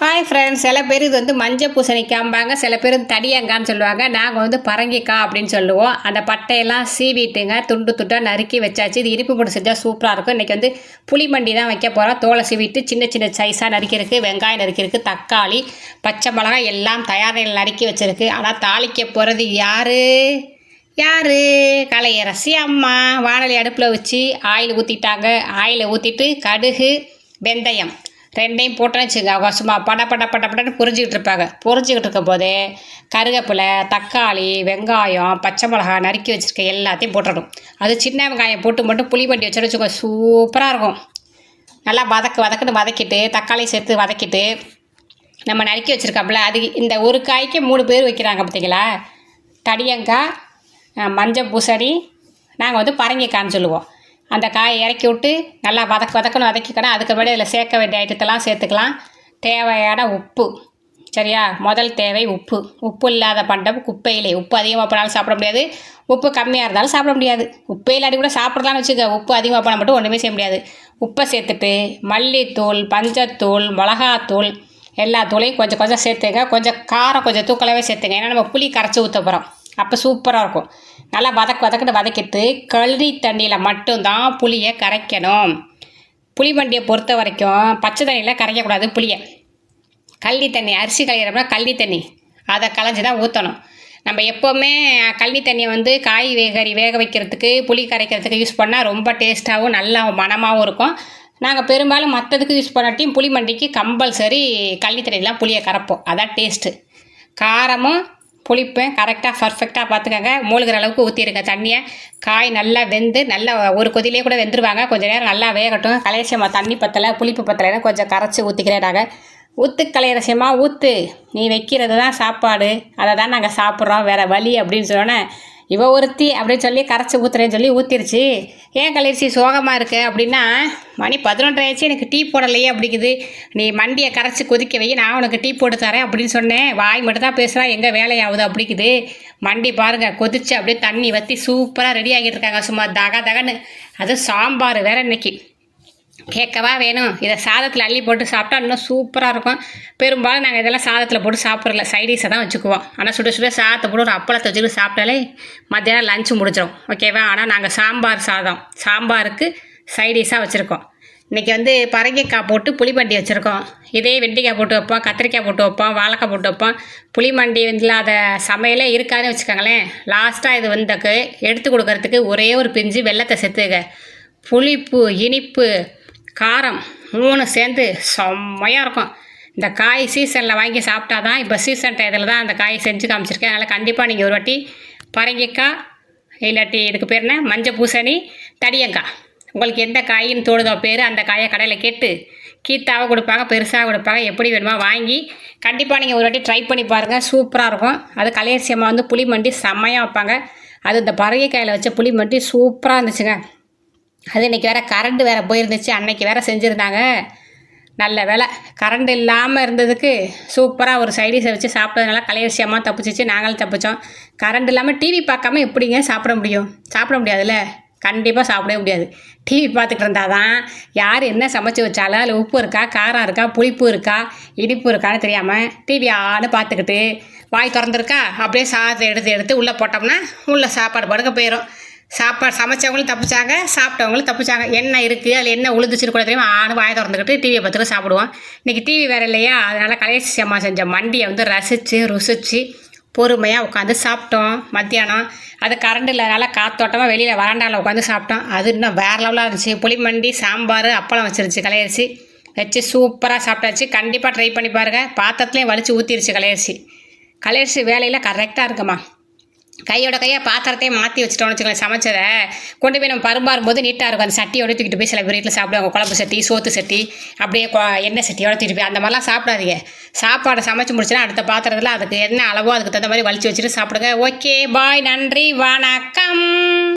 Hi friends சில பேர் இது வந்து மஞ்சள் பூசணிக்காம்பாங்க சில பேர் தடியங்கான்னு சொல்லுவாங்க. நாங்கள் வந்து பரங்கிக்காய் அப்படின்னு சொல்லுவோம். அந்த பட்டையெல்லாம் சீவிட்டுங்க துண்டு துண்டாக நறுக்கி வச்சாச்சு. இது இனிப்பு போட்டு செஞ்சால் சூப்பராக இருக்கும். இன்றைக்கி வந்து புளிமண்டி தான் வைக்க போகிறோம் தோலை சீவிட்டு சின்ன சின்ன சைஸாக நறுக்கிருக்கு வெங்காயம் நறுக்கிருக்கு தக்காளி பச்சை மிளகாய் எல்லாம் தயார் நிலையில் நறுக்கி வச்சுருக்கு. ஆனால் தாளிக்க போகிறது யார்? யார்? கலையரசி அம்மா. வானொலி அடுப்பில் வச்சு ஆயில் ஊற்றிட்டாங்க ஆயிலை ஊற்றிட்டு கடுகு வெந்தயம். ரெண்டையும் போட்டு வச்சுங்க அவங்க சும்மா பட பட பட படன்னு புரிஞ்சுக்கிட்டு இருப்பாங்க. புரிஞ்சுக்கிட்டு இருக்கும் போதே கருவேப்பிலை தக்காளி வெங்காயம் பச்சை மிளகாய் நறுக்கி வச்சுருக்க எல்லாத்தையும் போட்டுடணும். அது சின்ன வெங்காயம் போட்டு மட்டும் புளி வண்டி வச்சுட்டு வச்சுக்கோ சூப்பராக இருக்கும். நல்லா வதக்கு வதக்குன்னு வதக்கிட்டு தக்காளி சேர்த்து வதக்கிட்டு நம்ம நறுக்கி வச்சுருக்கோம்ல அது இந்த ஒரு காய்க்கு மூணு பேர் வைக்கிறாங்க பார்த்தீங்களா? தடியங்காய் மஞ்சள் பூசணி நாங்கள் வந்து பரங்கிக்கான்னு சொல்லுவோம். அந்த காயை இறக்கி விட்டு நல்லா வதக்க வதக்கணும் வதக்கிக்கணும். அதுக்கு முன்னாடி அதில் சேர்க்க வேண்டிய ஐட்டத்தெல்லாம் சேர்த்துக்கலாம். தேவையான உப்பு. சரியா? முதல் தேவை உப்பு. உப்பு இல்லாத பண்டம் குப்பையிலே உப்பு அதிகமாக போனாலும் சாப்பிட முடியாது. உப்பு கம்மியாக இருந்தாலும் சாப்பிட முடியாது. உப்பே இல்லாட்டி கூட சாப்பிட்றதான்னு வச்சுக்க. உப்பு அதிகமாக போனால் மட்டும் ஒன்றுமே செய்ய முடியாது. உப்பை சேர்த்துட்டு மல்லித்தூள் பஞ்சத்தூள் மிளகாத்தூள் எல்லா தூளையும் கொஞ்சம் கொஞ்சம் சேர்த்துங்க. கொஞ்சம் காரம் கொஞ்சம் தூக்கலாகவே சேர்த்துங்க. ஏன்னா நம்ம புளி கரைச்சி ஊற்ற போகிறோம். அப்போ சூப்பராக இருக்கும். நல்லா வதக்கு வதக்கிட்டு வதக்கிட்டு கழுவி தண்ணியில் மட்டும்தான் புளியை கரைக்கணும். புளி வண்டியை பொறுத்த வரைக்கும் பச்சை தண்ணியில் கரைக்கக்கூடாது புளியை. கள்ளி தண்ணி அரிசி களையிறோம்னா கள்ளி தண்ணி. அதை களைஞ்சி தான் ஊற்றணும் நம்ம எப்போவுமே கல்வி தண்ணியை வந்து காய் வேகறி வேக வைக்கிறதுக்கு புளி கரைக்கிறதுக்கு யூஸ் பண்ணால் ரொம்ப டேஸ்ட்டாகவும் நல்லா மணமாகவும் இருக்கும். நாங்கள் பெரும்பாலும் மற்றதுக்கு யூஸ் பண்ணாட்டியும் புளி மண்டிக்கு கம்பல்சரி கள்ளி தண்ணியெலாம் புளியை கரைப்போம். அதான் டேஸ்ட்டு காரமும் புளிப்பேன். கரெக்டாக பர்ஃபெக்டாக பார்த்துக்கங்க. மூழ்கிற அளவுக்கு ஊற்றிருங்க தண்ணியை. காய் நல்லா வெந்து நல்லா ஒரு கொதிலே கூட வெந்துருவாங்க. கொஞ்சம் நேரம் நல்லா வேகட்டும். கலேசியமாக தண்ணி பத்தலை புளிப்பு பத்தலைன்னா கொஞ்சம் கரைச்சி ஊற்றிக்கிறேன் நாங்கள் ஊற்று கலையரசியமா ஊற்று நீ வைக்கிறது தான் சாப்பாடு. அதை தான் நாங்கள் சாப்பிட்றோம். வேறு வழி அப்படின்னு சொன்னோன்னே இவ ஒருத்தி அப்படின்னு சொல்லி கரைச்சி ஊற்றுறேன்னு சொல்லி ஊற்றிருச்சு ஏன் கலையரசி சோகமாக இருக்குது அப்படின்னா மணி பதினொன்றரை ஆயிடுச்சு எனக்கு டீ போடலையே அப்படிங்குது நீ மண்டியை கரைச்சி கொதிக்க வை நான் உனக்கு டீ போட்டு தரேன் அப்படின்னு சொன்னேன். வாய் மட்டும் தான் பேசுகிறா எங்கே வேலையாகுது அப்படிங்குது மண்டி பாருங்கள் கொதிச்சு அப்படியே தண்ணி வற்றி சூப்பராக ரெடி ஆகிட்டு இருக்காங்க. சும்மா தக தகன்னு. அது சாம்பார் வேற இன்னைக்கு. கேட்கவா வேணும். இதை சாதத்தில் அள்ளி போட்டு சாப்பிட்டா இன்னும் சூப்பராக இருக்கும். பெரும்பாலும் நாங்கள் இதெல்லாம் சாதத்தில் போட்டு சாப்பிட்றல சைடிஷை தான் வச்சுக்குவோம். ஆனால் சுட சுட சாதத்தை போட்டு ஒரு அப்பளத்தை வச்சுக்கிட்டு சாப்பிட்டாலே மத்தியானம் லஞ்சு முடிச்சிடும் ஓகேவா ஆனால் நாங்கள் சாம்பார் சாதம். சாம்பாருக்கு சைடிஷாக வச்சுருக்கோம். இன்றைக்கி வந்து பரங்கிக்காய் போட்டு புளிமண்டி வச்சுருக்கோம். இதே வெண்டைக்காய் போட்டு வைப்போம் கத்திரிக்காய் போட்டு வைப்போம் வாழைக்காய் போட்டு வைப்போம். புளிமண்டி இல்லாத சமையலே இருக்காதுன்னு வச்சுக்கோங்களேன். லாஸ்ட்டாக இது வந்தக்கு எடுத்து கொடுக்கறதுக்கு ஒரே ஒரு பிஞ்சு வெள்ளத்தை செத்துக்க புளிப்பு இனிப்பு காரம் மூணு சேர்ந்து செம்மையாக இருக்கும். இந்த காய் சீசனில் வாங்கி சாப்பிட்டா தான் இப்போ சீசன் டயத்தில் தான் அந்த காய் செஞ்சு காமிச்சிருக்கேன். அதனால் கண்டிப்பாக நீங்கள் ஒரு வாட்டி பரங்கிக்காய் இல்லாட்டி இதுக்கு பேர் என்ன? மஞ்சள் பூசணி தடியங்காய். உங்களுக்கு எந்த காயின்னு தோடுதோ பேர் அந்த காயை கடையில் கேட்டு கீத்தாவை கொடுப்பாங்க பெருசாக கொடுப்பாங்க எப்படி வேணுமோ வாங்கி கண்டிப்பாக நீங்கள் ஒரு வாட்டி ட்ரை பண்ணி பாருங்கள் சூப்பராக இருக்கும். அது கலையரிசி அம்மா வந்து புளி மண்டி செம்மையாக வைப்பாங்க. அது இந்த பரங்கிக்காயில் வச்ச புளி மண்டி சூப்பராக இருந்துச்சுங்க. அது இன்றைக்கி வேறு கரண்ட் வேறு போயிருந்துச்சு. அன்னைக்கு வேறு செஞ்சுருந்தாங்க. நல்ல வேலை. கரண்ட் இல்லாமல் இருந்ததுக்கு சூப்பராக ஒரு சைடிஷை வச்சு சாப்பிட்டதுனால கலையரிசியமாக தப்பிச்சிச்சு நாங்களும் தப்பிச்சோம். கரண்ட் இல்லாமல் டிவி பார்க்காம எப்படிங்க சாப்பிட முடியும்? சாப்பிட முடியாதுல்ல? கண்டிப்பாக சாப்பிடவே முடியாது. டிவி பார்த்துட்டு இருந்தால் தான் யார் என்ன சமைச்சு வச்சாலும் அதில் உப்பு இருக்கா காரம் இருக்கா புளிப்பு இருக்கா இனிப்பு இருக்கான்னு தெரியாமல் டிவி ஆடு பார்த்துக்கிட்டு வாய் திறந்துருக்கா? அப்படியே சாதத்தை எடுத்து எடுத்து உள்ளே போட்டோம்னா உள்ளே சாப்பாடு படுக்க போயிடும் சாப்பாடு சமைச்சவங்களும் தப்பிச்சாங்க சாப்பிட்டவங்களும் தப்பிச்சாங்க. என்ன இருக்குது அதில் என்ன உழுதுச்சுன்னு கூட தெரியுமா? ஆணு வாயை திறந்துக்கிட்டு டிவியை பார்த்துட்டு சாப்பிடுவோம் இன்றைக்கி டிவி வேறு இல்லையா? அதனால் கலையரசி அம்மா செஞ்ச மண்டியை வந்து ரசித்து ருசித்து பொறுமையாக உட்காந்து சாப்பிட்டோம். மத்தியானம் அது கரண்ட் இல்லாதனால காத்தோட்டமாக வெளியில் வராண்டாவில் உட்காந்து சாப்பிட்டோம். அது இன்னும் வேறு லெவலாக இருந்துச்சு. புளிமண்டி சாம்பார் அப்பளம் வச்சிருச்சு கலையரிசி. வச்சு சூப்பராக சாப்பிட்டாச்சு. கண்டிப்பாக ட்ரை பண்ணி பாருங்கள் பாத்திரத்துலேயும் வலிச்சு ஊற்றிருச்சு கலையரிசி. கலையரிசி வேலையில் கரெக்டாக இருக்குமா? கையோட கையை பாத்திரத்தையே மாற்றி வச்சுட்டோம்னு வச்சுக்கோங்க சமைச்சதை. கொண்டு போய் நம்ம பருமாறும் போது நீட்டாக இருக்கும். அந்த சட்டியோட தூக்கிட்டு போய் சில பேர் வீட்டில் சாப்பிடுவாங்க. குழம்பு சட்டி சோத்து சட்டி அப்படியே எண்ணெய் சட்டியோட தூக்கிட்டு போய் அந்த மாதிரிலாம் சாப்பிடாதீங்க. சாப்பாடை சமைச்சு முடிச்சுன்னா அடுத்த பாத்திரத்தில் அதுக்கு என்ன அளவோ அதுக்கு தகுந்த மாதிரி வலிச்சு வச்சுட்டு சாப்பிடுங்க. ஓகே பாய் நன்றி வணக்கம்.